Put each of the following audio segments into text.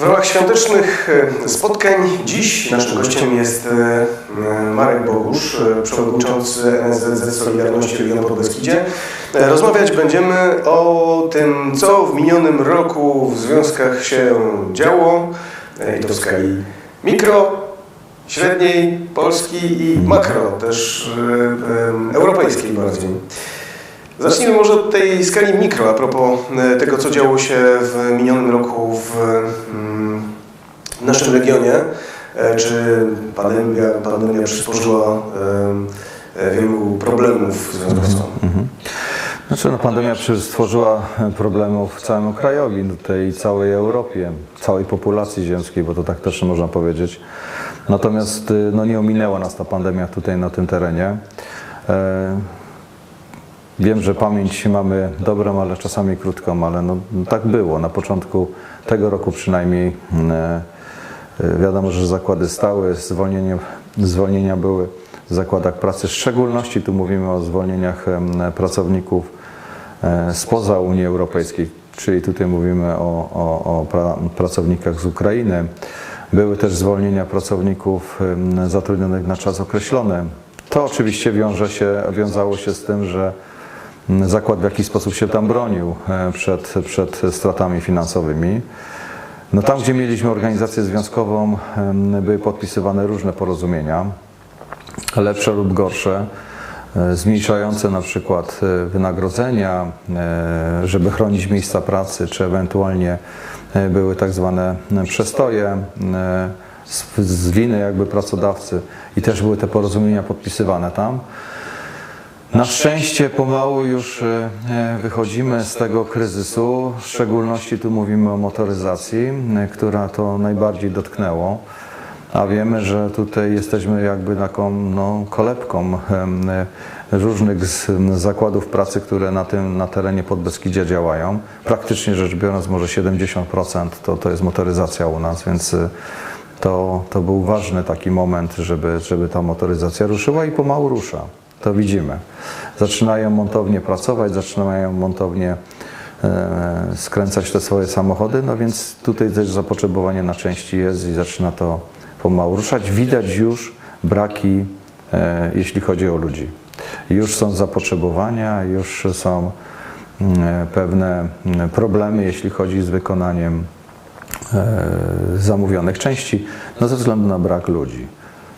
W ramach świątecznych e, spotkań dziś naszym gościem jest e, e, Marek Bogusz, przewodniczący NSZZ Solidarności Regionu Podbeskidzie. Rozmawiać będziemy o tym, co w minionym roku w związkach się działo i to w skali mikro, średniej, Polski i makro, też europejskiej bardziej. Zacznijmy może od tej skali mikro, a propos e, tego, co działo się w minionym roku w mm, w naszym regionie. E, Czy pandemia, pandemia przysporzyła e, wielu problemów w związku z tym? Znaczy, no, pandemia przy- stworzyła problemów całemu krajowi, no, tej całej Europie, całej populacji ziemskiej, bo to tak też można powiedzieć. Natomiast no, nie ominęła nas ta pandemia tutaj na tym terenie. Wiem, że pamięć mamy dobrą, ale czasami krótką, ale no, tak było. Na początku tego roku przynajmniej e, e, wiadomo, że zakłady stały, zwolnienia, zwolnienia były w zakładach pracy. W szczególności tu mówimy o zwolnieniach pracowników e, spoza Unii Europejskiej, czyli tutaj mówimy o, o, o pra, pracownikach z Ukrainy. Były też zwolnienia pracowników zatrudnionych na czas określony. To oczywiście wiąże się, wiązało się z tym, że zakład w jakiś sposób się tam bronił e, przed, przed stratami finansowymi. No tam, gdzie mieliśmy organizację związkową, były podpisywane różne porozumienia, lepsze lub gorsze, e, zmniejszające na przykład e, wynagrodzenia, żeby chronić miejsca pracy, czy ewentualnie były tak zwane przestoje z winy jakby pracodawcy i też były te porozumienia podpisywane tam. Na szczęście pomału już e, e, wychodzimy z tego kryzysu, w szczególności tu mówimy o motoryzacji, e, która to najbardziej dotknęło, a wiemy, że tutaj jesteśmy jakby taką no, kolebką różnych zakładów pracy, które na tym na terenie Podbeskidzia działają. Praktycznie rzecz biorąc może 70% to, to jest motoryzacja u nas, więc to, to był ważny taki moment, żeby, żeby ta motoryzacja ruszyła i pomału rusza. To widzimy. Zaczynają montownie pracować, zaczynają montownie e, skręcać te swoje samochody, no więc tutaj też zapotrzebowanie na części jest i zaczyna to pomału ruszać. Widać już braki, e, jeśli chodzi o ludzi. Już są zapotrzebowania, już są mm, pewne mm, problemy, jeśli chodzi z wykonaniem e, zamówionych części, no ze względu na brak ludzi.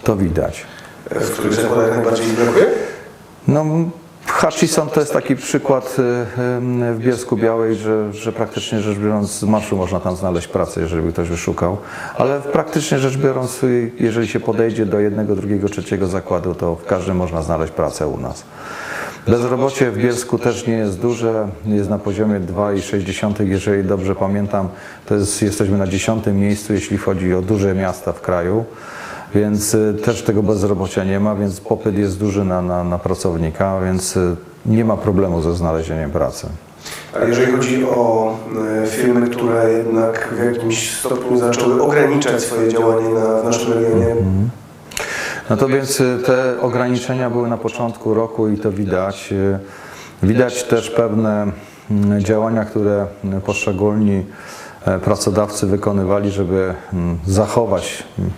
To widać. W których zakładach najbardziej brakuje? No, Hutchison to jest taki przykład y, y, w Bielsku Białej, że, że praktycznie rzecz biorąc z marszu można tam znaleźć pracę, jeżeli by ktoś wyszukał. Ale praktycznie rzecz biorąc, y, jeżeli się podejdzie do jednego, drugiego, trzeciego zakładu, to w każdym można znaleźć pracę u nas. Bezrobocie w Bielsku też nie jest duże, jest na poziomie 2,6, jeżeli dobrze pamiętam, to jest, jesteśmy na dziesiątym miejscu, jeśli chodzi o duże miasta w kraju. Więc y, też tego bezrobocia nie ma, więc popyt jest duży na, na, na pracownika, więc y, nie ma problemu ze znalezieniem pracy. Ale jeżeli chodzi o e, firmy, które jednak w jakimś stopniu zaczęły ograniczać swoje działanie na, w naszym regionie, No to więc y, te ograniczenia były na początku roku i to widać. Y, Widać też pewne mm, działania, które y, poszczególni e, pracodawcy wykonywali, żeby mm, zachować mm,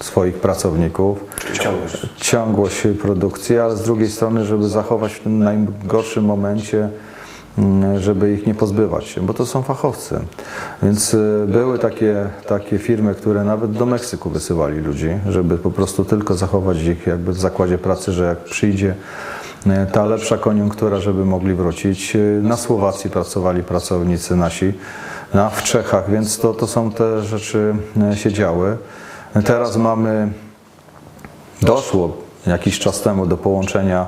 swoich pracowników. ciągłość. ciągłość produkcji, ale z drugiej strony, żeby zachować w tym najgorszym momencie, mm, żeby ich nie pozbywać się, bo to są fachowcy. Więc y, były takie, takie firmy, które nawet do Meksyku wysyłali ludzi, żeby po prostu tylko zachować ich jakby w zakładzie pracy, że jak przyjdzie y, ta lepsza koniunktura, żeby mogli wrócić. Y, Na Słowacji pracowali pracownicy nasi, na, w Czechach, więc to, to są te rzeczy y, się działy. Teraz mamy Doszło jakiś czas temu do połączenia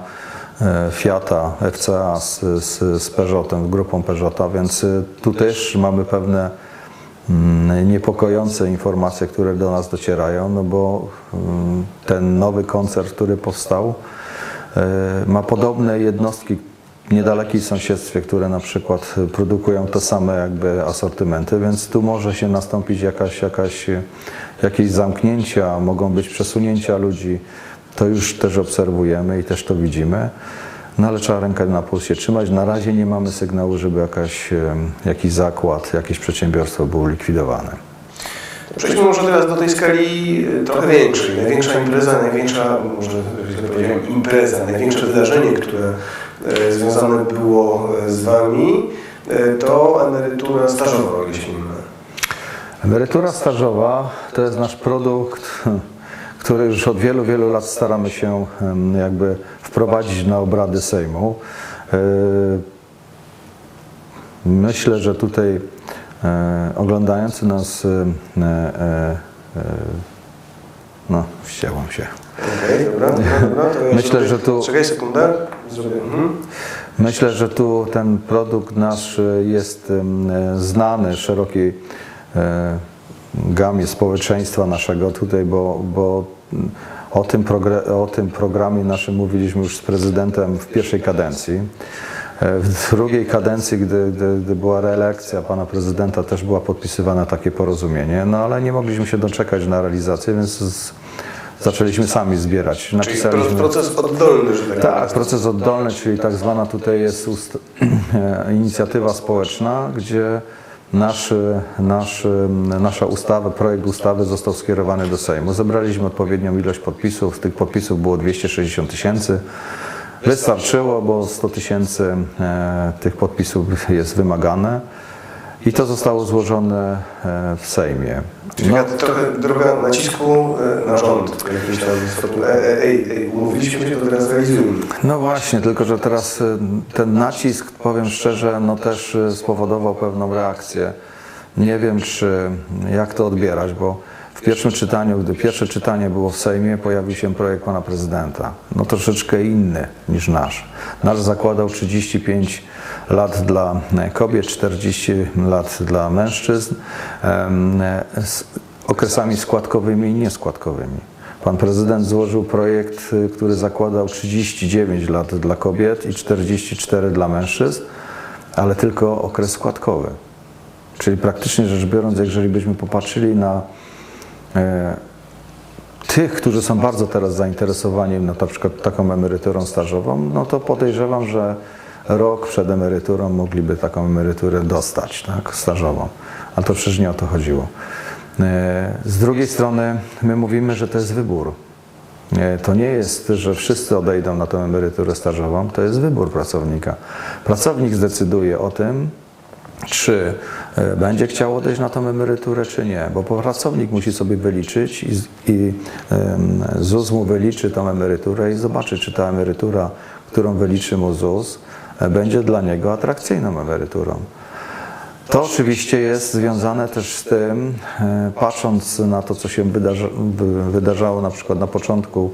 e, Fiata FCA z, z, z Peugeotem, grupą Peugeota, więc e, tu też. mamy pewne mm, niepokojące informacje, które do nas docierają, no bo mm, ten nowy koncern, który powstał, e, ma podobne jednostki niedalekiej sąsiedztwie, które na przykład produkują te same jakby asortymenty, więc tu może się nastąpić jakaś, jakaś, jakieś zamknięcia, mogą być przesunięcia ludzi. To już też obserwujemy i też to widzimy. No ale trzeba rękę na pulsie trzymać. Na razie nie mamy sygnału, żeby jakaś, em, jakiś zakład, jakieś przedsiębiorstwo było likwidowane. Przejdźmy może teraz do tej skali e, trochę większej. Największa impreza, największa, może źle powiedziałem, impreza, największe wydarzenie, które e, związane było e, z Wami, e, to emerytura stażowa, o ile się nie mylę. Emerytura stażowa to jest nasz produkt, który już od wielu, wielu lat staramy się jakby wprowadzić na obrady Sejmu. E, Myślę, że tutaj e, oglądający nas, e, e, e, no, wścięłam się. Okej, dobra, dobra, dobra. Myślę, że tu- Czekaj sekundę. Zrobię. Mhm. Myślę, że tu ten produkt nasz jest em, e, znany szerokiej e, gamie społeczeństwa naszego tutaj, bo, bo mm, o tym, o tym programie naszym mówiliśmy już z prezydentem w pierwszej kadencji. E, W drugiej kadencji, gdy, gdy, gdy była reelekcja pana prezydenta, też była podpisywane takie porozumienie, no ale nie mogliśmy się doczekać na realizację, więc z, zaczęliśmy sami zbierać. Czyli Napisaliśmy- proces oddolny, że tak tak, proces oddolny, czyli tak zwana tutaj jest ust- inicjatywa społeczna, gdzie nasz, nasz, nasza ustawa, projekt ustawy został skierowany do Sejmu. Zebraliśmy odpowiednią ilość podpisów, z tych podpisów było 260 tysięcy. Wystarczyło, bo 100 tysięcy e, tych podpisów jest wymagane i to zostało złożone e, w Sejmie. Czyli taka trochę droga nacisku e, na rząd. E, ej, ej, umówiliśmy się, to teraz realizujemy. No właśnie, tylko że teraz ten nacisk, powiem szczerze, no też spowodował pewną reakcję. Nie wiem, czy jak to odbierać, bo w pierwszym czytaniu, gdy pierwsze czytanie było w Sejmie, pojawił się projekt pana prezydenta. No troszeczkę inny niż nasz. Nasz zakładał 35 lat dla kobiet, 40 lat dla mężczyzn, z okresami składkowymi i nieskładkowymi. Pan prezydent złożył projekt, y, który zakładał 39 lat dla kobiet i 44 dla mężczyzn, ale tylko okres składkowy. Czyli praktycznie rzecz biorąc, jeżeli byśmy popatrzyli na tych, którzy są bardzo teraz zainteresowani na, przykład taką emeryturą stażową, no to podejrzewam, że rok przed emeryturą mogliby taką emeryturę dostać, tak, stażową. Ale to przecież nie o to chodziło. E, Z drugiej strony my mówimy, że to jest wybór. Nie, To nie jest, że wszyscy odejdą na tę emeryturę stażową, to jest wybór pracownika. Pracownik zdecyduje o tym, czy e, będzie chciał odejść na tą emeryturę, czy nie, bo pracownik musi sobie wyliczyć i, i ZUS mu wyliczy tą emeryturę i zobaczy, czy ta emerytura, którą wyliczy mu ZUS, e, będzie dla niego atrakcyjną emeryturą. To oczywiście jest związane też z tym, e, patrząc na to, co się wydarza, wy- wydarzało na przykład na początku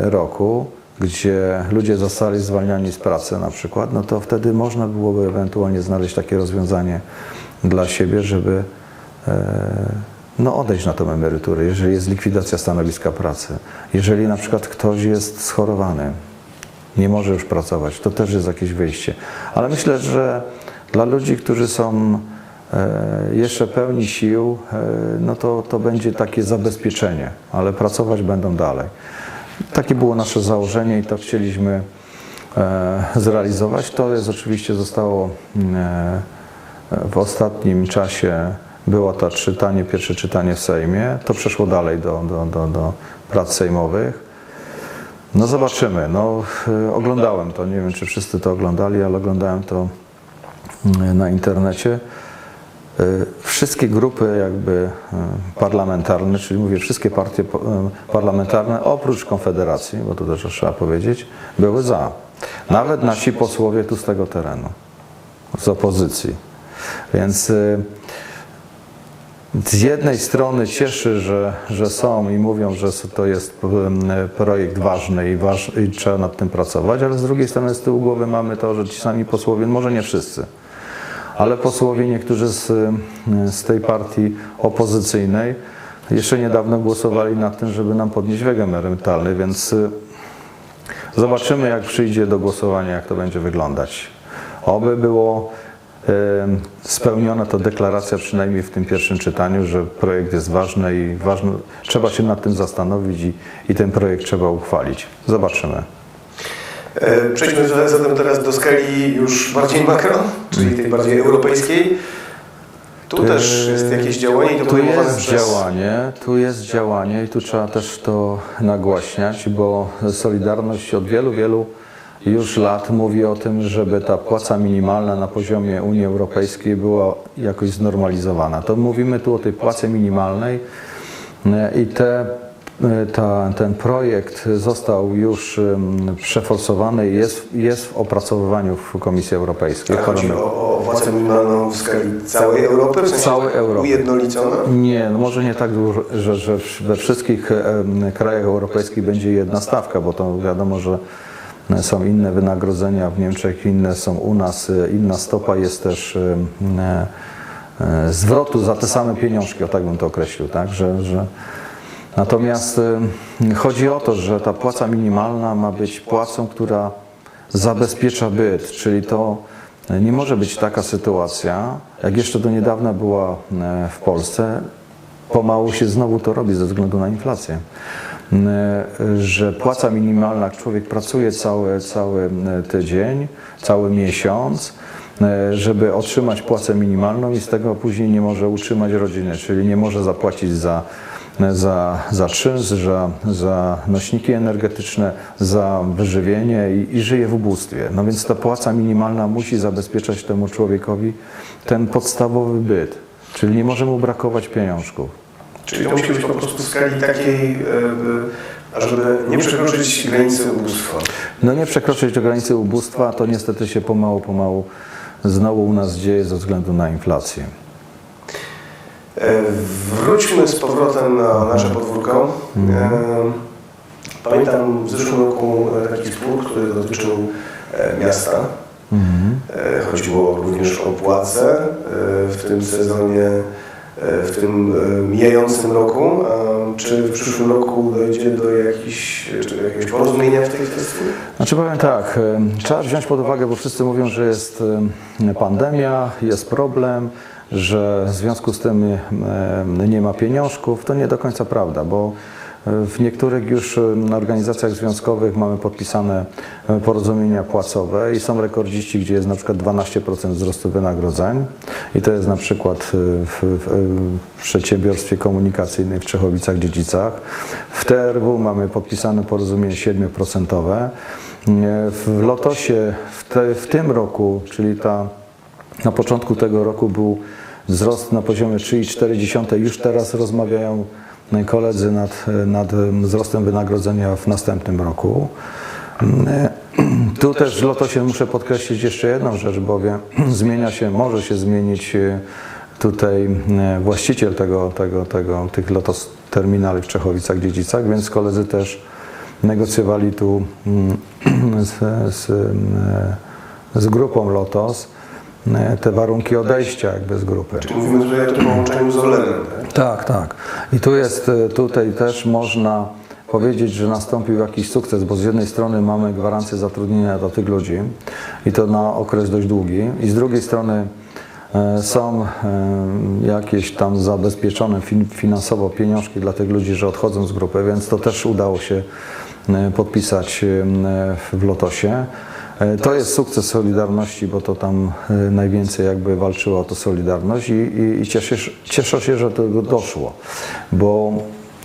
roku, gdzie ludzie zostali zwalniani z pracy na przykład, no to wtedy można byłoby ewentualnie znaleźć takie rozwiązanie dla siebie, żeby e, no, odejść na tą emeryturę, jeżeli jest likwidacja stanowiska pracy. Jeżeli na przykład ktoś jest schorowany, nie może już pracować. To też jest jakieś wyjście. Ale myślę, że dla ludzi, którzy są e, jeszcze pełni sił, e, no to, to będzie takie zabezpieczenie, ale pracować będą dalej. Takie było nasze założenie i to chcieliśmy e, zrealizować. To jest oczywiście zostało e, w ostatnim czasie było to czytanie, pierwsze czytanie w Sejmie. To przeszło dalej do, do, do, do prac sejmowych. No zobaczymy. No, y, oglądałem to. Nie wiem, czy wszyscy to oglądali, ale oglądałem to y, na internecie. Y, Wszystkie grupy jakby y, parlamentarne, czyli mówię wszystkie partie y, parlamentarne, oprócz Konfederacji, bo to też trzeba powiedzieć, były za. Nawet nasi posłowie tu z tego terenu, z opozycji. Więc z jednej strony cieszy, że, że są i mówią, że to jest projekt ważny i, waż, i trzeba nad tym pracować, ale z drugiej strony z tyłu głowy mamy to, że ci sami posłowie, może nie wszyscy, ale posłowie niektórzy z, z tej partii opozycyjnej jeszcze niedawno głosowali nad tym, żeby nam podnieść wiek emerytalny, więc y, zobaczymy jak przyjdzie do głosowania, jak to będzie wyglądać. Oby było em, spełniona ta deklaracja przynajmniej w tym pierwszym czytaniu, że projekt jest ważny i ważny, trzeba się nad tym zastanowić i, i ten projekt trzeba uchwalić. Zobaczymy. E, Przejdźmy za- zatem teraz do skali już bardziej makro, czyli tej bardziej europejskiej. Tu też jest jakieś działanie Tu jest przez... działanie, tu jest działanie i tu trzeba też to nagłaśniać, bo Solidarność od wielu, wielu już lat mówi o tym, żeby ta płaca minimalna na poziomie Unii Europejskiej była jakoś znormalizowana. To mówimy tu o tej płacy minimalnej i te, ta, ten projekt został już przeforsowany i jest, jest w opracowywaniu w Komisji Europejskiej. A chodzi o, o płacę minimalną w skali całej Europy? W sensie Całej Europy. Ujednolicona? Nie, no może nie tak dużo, że, że we wszystkich krajach europejskich będzie jedna stawka, bo to wiadomo, że są inne wynagrodzenia w Niemczech, inne są u nas, e, inna stopa jest też e, e, zwrotu za te same pieniążki, o tak bym to określił, tak, że, że Natomiast em, chodzi o to, że ta płaca minimalna ma być płacą, która zabezpiecza byt, czyli to nie może być taka sytuacja, jak jeszcze do niedawna była e, w Polsce, pomału się znowu to robi ze względu na inflację, E, że płaca minimalna, człowiek pracuje cały, cały e, tydzień, cały miesiąc, żeby otrzymać płacę minimalną i z tego później nie może utrzymać rodziny, czyli nie może zapłacić za, za, za czynsz, za, za nośniki energetyczne, za wyżywienie i, i żyje w ubóstwie. No więc ta płaca minimalna musi zabezpieczać temu człowiekowi ten podstawowy byt, czyli nie może mu brakować pieniążków. Czyli to musi być po prostu w skali takiej, e, ażeby nie przekroczyć granicy ubóstwa. No nie przekroczyć granicy ubóstwa, to niestety się pomału, pomału znowu u nas dzieje ze względu na inflację. E, Wróćmy z powrotem na nasze podwórko. E, Pamiętam w zeszłym roku e, taki spór, który dotyczył miasta. E, Chodziło również o płace w tym sezonie, w tym mijającym roku. Czy w przyszłym roku dojdzie do jakichś, jakiegoś porozumienia w tej kwestii? Znaczy powiem tak, trzeba wziąć pod uwagę, bo wszyscy mówią, że jest em, pandemia, jest problem, że w związku z tym nie ma pieniążków. To nie do końca prawda, bo e, w niektórych już organizacjach związkowych mamy podpisane e, porozumienia płacowe i są rekordziści, gdzie jest na przykład 12% wzrostu wynagrodzeń i to jest na przykład e, w, w, przedsiębiorstwie komunikacyjnym w Czechowicach-Dziedzicach. W TRW mamy podpisane porozumienie 7%. W Lotosie w, te, w tym roku, czyli ta, na początku tego roku był wzrost na poziomie 3,4. Już teraz rozmawiają koledzy nad, nad wzrostem wynagrodzenia w następnym roku. Tu też w Lotosie muszę podkreślić jeszcze jedną rzecz, bowiem zmienia się, może się zmienić e, tutaj e, właściciel tego, tego, tego, tych Lotos terminali w Czechowicach-Dziedzicach, więc koledzy też negocjowali tu mm, z, z, e, z grupą Lotos te warunki odejścia jakby z grupy. Czy mówimy tutaj o tym połączeniu z Orlenem, tak? Tak, tak. I tu jest, e, tutaj też można powiedzieć, że nastąpił jakiś sukces, bo z jednej strony mamy gwarancję zatrudnienia dla tych ludzi i to na okres dość długi i z drugiej strony e, są e, jakieś tam zabezpieczone fin- finansowo pieniążki dla tych ludzi, że odchodzą z grupy, więc to też udało się e, podpisać e, w Lotosie. E, To jest sukces Solidarności, bo to tam e, najwięcej jakby walczyła o to Solidarność i, i, i cieszę, się- cieszę się, że do tego doszło, bo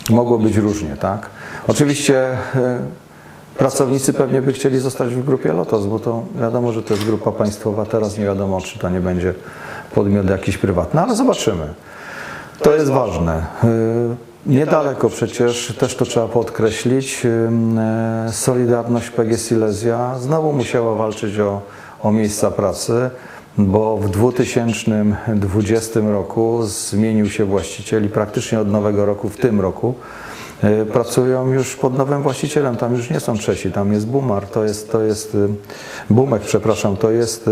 mogło być różnie, tak? Oczywiście e, pracownicy pewnie by chcieli zostać w grupie Lotos, bo to wiadomo, że to jest grupa państwowa, teraz nie wiadomo, czy to nie będzie podmiot jakiś prywatny, ale zobaczymy. To jest ważne. Niedaleko przecież, też to trzeba podkreślić, y, Solidarność PG Silesia znowu musiała walczyć o, o miejsca pracy, bo w 2020 roku zmienił się właściciel i praktycznie od nowego roku, w tym roku, y, pracują już pod nowym właścicielem. Tam już nie są Czesi, tam jest Bumar, to jest, to jest y, Bumek, przepraszam, to jest e,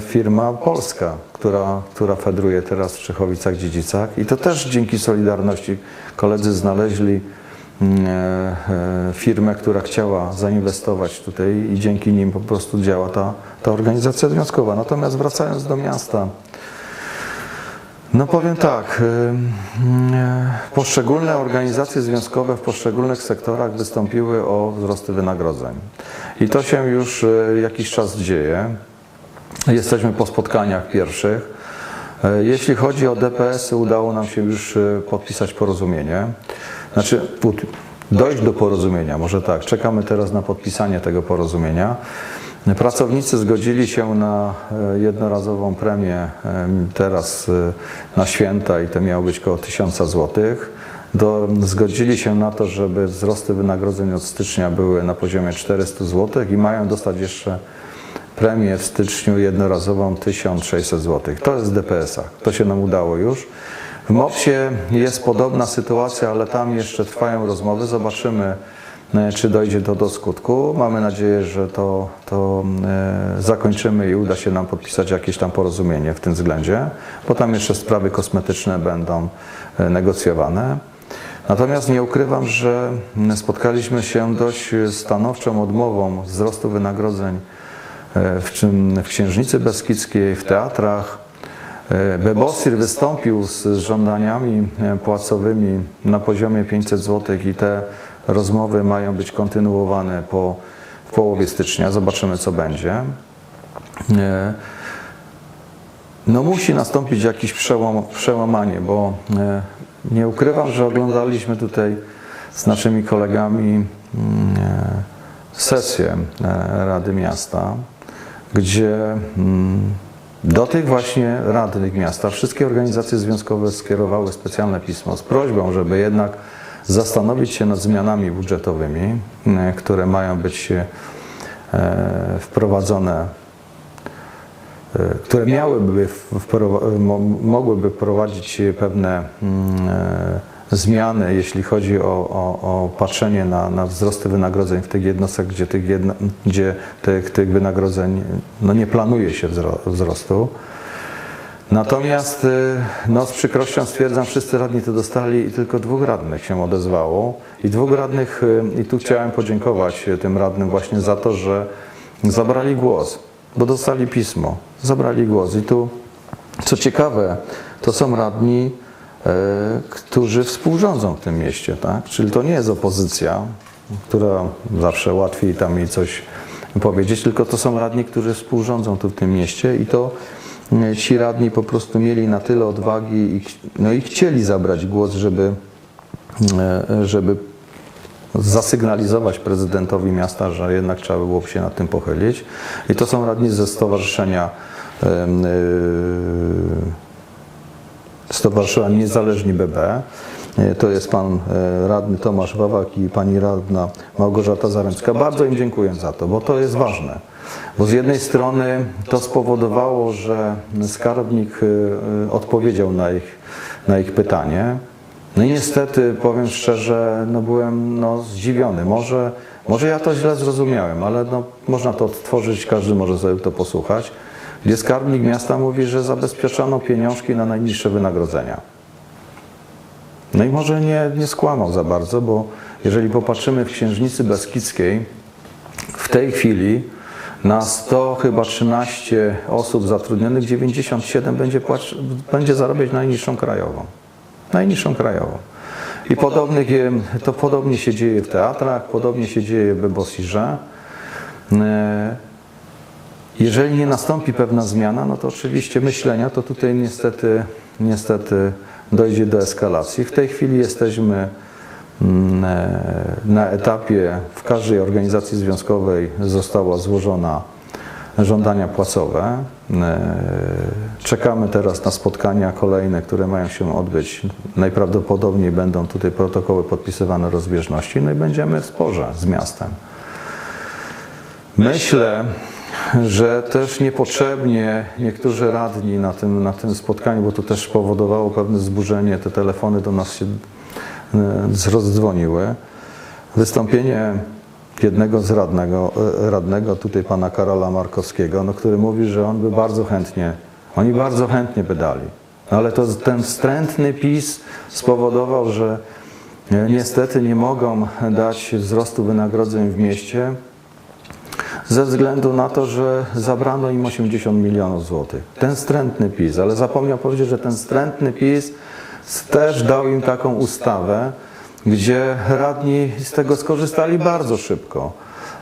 firma polska, która, która fedruje teraz w Czechowicach-Dziedzicach i to też dzięki Solidarności koledzy znaleźli mm, e, e, firmę, która chciała zainwestować tutaj i dzięki nim po prostu działa ta, ta organizacja związkowa. Natomiast wracając do miasta, no powiem tak, y, poszczególne organizacje związkowe w poszczególnych sektorach wystąpiły o wzrosty wynagrodzeń. I to się już jakiś czas dzieje. Jesteśmy po spotkaniach pierwszych. E, Jeśli chodzi o DPS-y, udało nam się już e, podpisać porozumienie. Znaczy, dojść do porozumienia, może tak. Czekamy teraz na podpisanie tego porozumienia. Pracownicy zgodzili się na e, jednorazową premię teraz na święta i to miało być około 1000 złotych. Do, zgodzili się na to, żeby wzrosty wynagrodzeń od stycznia były na poziomie 400 zł i mają dostać jeszcze premię w styczniu jednorazową 1600 zł. To jest w DPS-ach. To się nam udało już. W MOPS-ie jest podobna sytuacja, ale tam jeszcze trwają rozmowy. Zobaczymy, e, czy dojdzie to do skutku. Mamy nadzieję, że to, to e, zakończymy i uda się nam podpisać jakieś tam porozumienie w tym względzie, bo tam jeszcze sprawy kosmetyczne będą e, negocjowane. Natomiast nie ukrywam, że spotkaliśmy się dość stanowczą odmową wzrostu wynagrodzeń w, czym- w Księżnicy Beskidzkiej, w teatrach. E, Bebosir wystąpił z żądaniami e, płacowymi na poziomie 500 zł i te rozmowy mają być kontynuowane po, w połowie stycznia. Zobaczymy, co będzie. E, no musi nastąpić jakiś przełom, przełamanie, bo e, nie ukrywam, że oglądaliśmy tutaj z naszymi kolegami mm, e, sesję e, Rady Miasta, gdzie mm, do tych właśnie radnych miasta wszystkie organizacje związkowe skierowały specjalne pismo z prośbą, żeby jednak zastanowić się nad zmianami budżetowymi, e, które mają być e, wprowadzone e, które miałyby mogłyby wprowadzić pewne mm, e, zmiany, jeśli chodzi o, o, o patrzenie na, na wzrosty wynagrodzeń w tych jednostkach, gdzie tych, gdzie tych, tych wynagrodzeń no nie planuje się wzro- wzrostu. Natomiast y, no, z przykrością stwierdzam, wszyscy radni to dostali i tylko dwóch radnych się odezwało. I dwóch radnych, y, i tu chciałem podziękować y, tym radnym właśnie za to, że zabrali głos, bo dostali pismo, zabrali głos. I tu, co ciekawe, to są radni, którzy współrządzą w tym mieście, tak? Czyli to nie jest opozycja, która zawsze łatwiej tam jej coś powiedzieć, tylko to są radni, którzy współrządzą tu w tym mieście i to e, ci radni po prostu mieli na tyle odwagi i, no i chcieli zabrać głos, żeby, e, żeby zasygnalizować prezydentowi miasta, że jednak trzeba byłoby się nad tym pochylić. I to są radni ze stowarzyszenia em, Stowarzyszenia Niezależni BB. E, To jest pan e, radny Tomasz Wawak i pani radna Małgorzata Zaremska. Bardzo im dziękuję za to, bo to jest ważne. Bo z jednej strony to spowodowało, że skarbnik y, odpowiedział na ich, na ich pytanie. No i niestety, powiem szczerze, no byłem no, zdziwiony. Może, może ja to źle zrozumiałem, ale no, można to odtworzyć, każdy może sobie to posłuchać. Gdzie skarbnik miasta mówi, że zabezpieczono pieniążki na najniższe wynagrodzenia. No i może nie, nie skłamał za bardzo, bo jeżeli popatrzymy w Księżnicy Beskidzkiej, w tej chwili na 100 chyba 13 osób zatrudnionych 97 będzie, płacz, będzie zarabiać najniższą krajową. Najniższą krajową. I podobnych, to podobnie się dzieje w teatrach, podobnie się dzieje w Bebosirze. Jeżeli nie nastąpi pewna zmiana, no to oczywiście myślenia, to tutaj niestety, niestety dojdzie do eskalacji. W tej chwili jesteśmy mm, e, na etapie, w każdej organizacji związkowej została złożona żądania płacowe. E, Czekamy teraz na spotkania kolejne, które mają się odbyć. Najprawdopodobniej będą tutaj protokoły podpisywane rozbieżności, no i będziemy w sporze z miastem. Myślę, że też niepotrzebnie niektórzy radni na tym, na tym spotkaniu, bo to też powodowało pewne wzburzenie, te telefony do nas się e, rozdzwoniły. Wystąpienie jednego z radnego, e, radnego tutaj pana Karola Markowskiego, no, który mówi, że on by bardzo chętnie, oni bardzo chętnie by dali. No, ale to ten wstrętny PiS spowodował, że e, niestety nie mogą dać wzrostu wynagrodzeń w mieście, ze względu na to, że zabrano im 80 milionów złotych. Ten wstrętny PiS, ale zapomniał powiedzieć, że ten wstrętny PiS też dał im taką ustawę, gdzie radni z tego skorzystali bardzo szybko,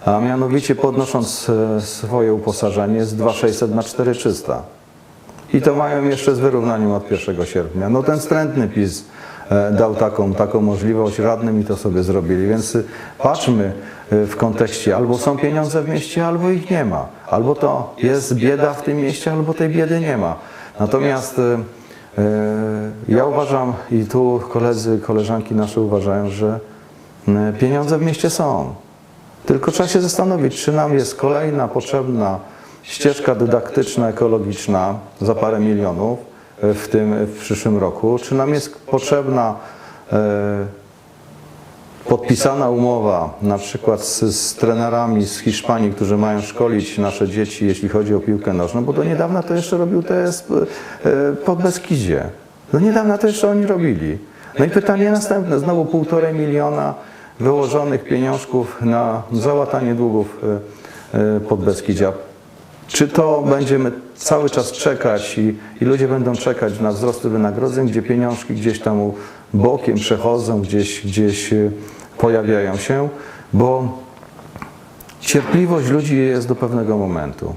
a mianowicie podnosząc e, swoje uposażenie z 2600 na 4300. I to mają jeszcze z wyrównaniem od 1 sierpnia. No ten wstrętny PiS e, dał taką, taką możliwość, radnym i to sobie zrobili. Więc y, patrzmy w kontekście, albo są pieniądze w mieście, albo ich nie ma. Albo to jest bieda w tym mieście, albo tej biedy nie ma. Natomiast y, y, ja uważam i tu koledzy, koleżanki nasze uważają, że y, pieniądze w mieście są. Tylko trzeba się zastanowić, czy nam jest kolejna potrzebna ścieżka dydaktyczna, ekologiczna za parę milionów w tym w przyszłym roku, czy nam jest potrzebna podpisana umowa na przykład z, z trenerami z Hiszpanii, którzy mają szkolić nasze dzieci, jeśli chodzi o piłkę nożną, bo do niedawna to jeszcze robił TS e, pod Beskidzie. Do niedawna to jeszcze oni robili. No i pytanie następne, znowu półtorej miliona wyłożonych pieniążków na załatanie długów e, e, pod Beskidzia. Czy to będziemy cały czas czekać i, i ludzie będą czekać na wzrosty wynagrodzeń, gdzie pieniążki gdzieś tam u- bokiem przechodzą, gdzieś, gdzieś e, pojawiają się, bo cierpliwość ludzi jest do pewnego momentu.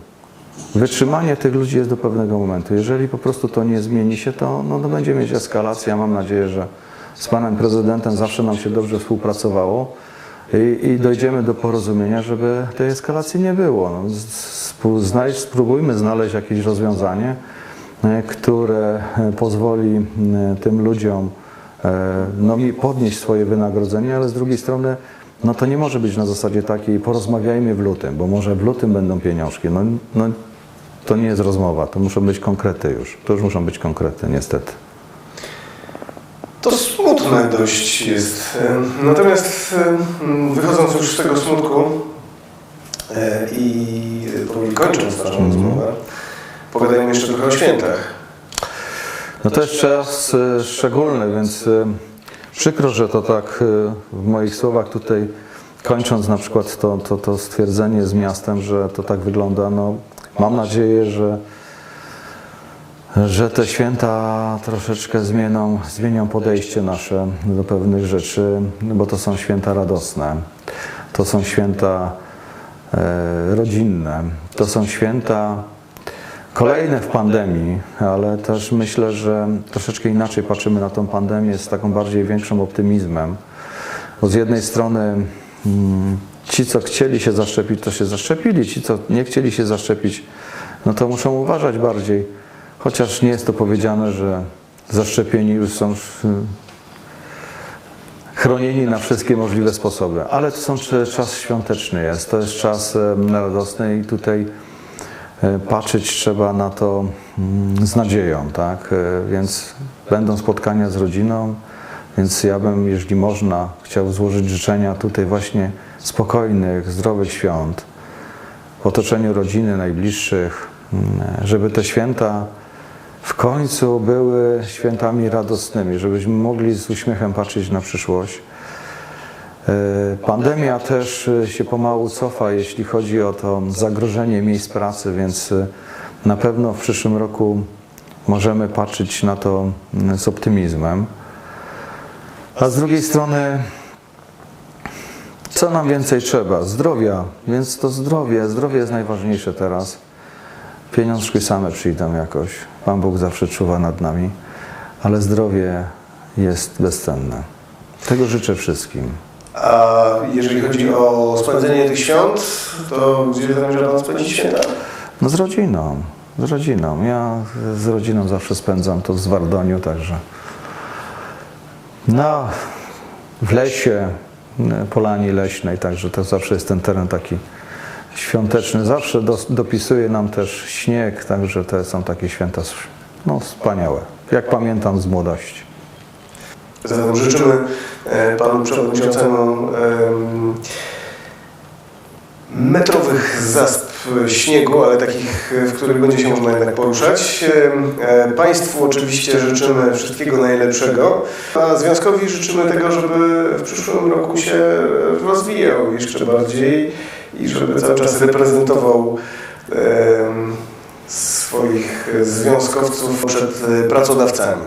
Wytrzymanie tych ludzi jest do pewnego momentu. Jeżeli po prostu to nie zmieni się, to, no, to będzie mieć eskalację. Ja mam nadzieję, że z panem prezydentem zawsze nam się dobrze współpracowało i, i dojdziemy do porozumienia, żeby tej eskalacji nie było. No, z- spó- znaleźć, spróbujmy znaleźć jakieś rozwiązanie, e, które e, pozwoli tym ludziom no, mi podnieść swoje wynagrodzenie, ale z drugiej strony no to nie może być na zasadzie takiej porozmawiajmy w lutym, bo może w lutym będą pieniążki. No, no, to nie jest rozmowa, to muszą być konkrety już. To już muszą być konkrety, niestety. To smutne dość jest. E, Natomiast e, wychodząc już z tego smutku e, i powoli kończąc naszą rozmowę, pogadajmy jeszcze trochę o świętach. No to jest czas e, szczególny, więc e, przykro, że to tak e, w moich słowach tutaj kończąc na przykład to, to, to stwierdzenie z miastem, że to tak wygląda, no mam nadzieję, że że te święta troszeczkę zmienią, zmienią podejście nasze do pewnych rzeczy, bo to są święta radosne, to są święta rodzinne, to są święta kolejne w pandemii, ale też myślę, że troszeczkę inaczej patrzymy na tą pandemię z taką bardziej większym optymizmem, bo z jednej strony mm, ci, co chcieli się zaszczepić, to się zaszczepili, ci, co nie chcieli się zaszczepić, no to muszą uważać bardziej. Chociaż nie jest to powiedziane, że zaszczepieni już są y, chronieni na wszystkie możliwe sposoby. Ale to są czas świąteczny jest, to jest czas radosny i tutaj patrzeć trzeba na to mm, z nadzieją, tak? E, Więc będą spotkania z rodziną, więc ja bym, jeżeli można, chciał złożyć życzenia tutaj właśnie spokojnych, zdrowych świąt, w otoczeniu rodziny, najbliższych, mm, żeby te święta w końcu były świętami radosnymi, żebyśmy mogli z uśmiechem patrzeć na przyszłość. E, Pandemia też e, się pomału cofa, jeśli chodzi o to zagrożenie miejsc pracy, więc e, na pewno w przyszłym roku możemy patrzeć na to mm, z optymizmem. A z drugiej strony, co nam więcej trzeba? Zdrowia, więc to zdrowie, zdrowie jest najważniejsze teraz. Pieniążki same przyjdą jakoś. Pan Bóg zawsze czuwa nad nami, ale zdrowie jest bezcenne. Tego życzę wszystkim. A jeżeli chodzi o spędzenie tych świąt, to gdzie zamierza spędzić święta? No z rodziną, z rodziną. Ja z rodziną zawsze spędzam to w Zwardoniu, także no, w lesie, polanie leśnej, także to zawsze jest ten teren taki świąteczny. Zawsze dos, dopisuje nam też śnieg, także te są takie święta no, wspaniałe, jak pamiętam z młodości. Zatem życzymy e, panu przewodniczącemu em, metrowych zasp śniegu, ale takich, w których będzie się można jednak poruszać. E, Państwu oczywiście życzymy wszystkiego najlepszego, a związkowi życzymy tego, żeby w przyszłym roku się rozwijał jeszcze bardziej i żeby cały czas reprezentował swoich związkowców przed pracodawcami.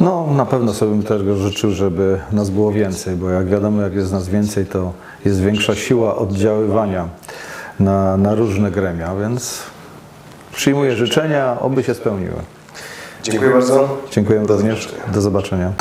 No, na pewno sobie bym tego życzył, żeby nas było więcej, bo jak wiadomo, jak jest nas więcej, to jest większa siła oddziaływania na, na różne gremia, więc Przyjmuję życzenia, oby się spełniły. Dziękuję bardzo. Dziękuję Do również. zobaczenia. Do zobaczenia.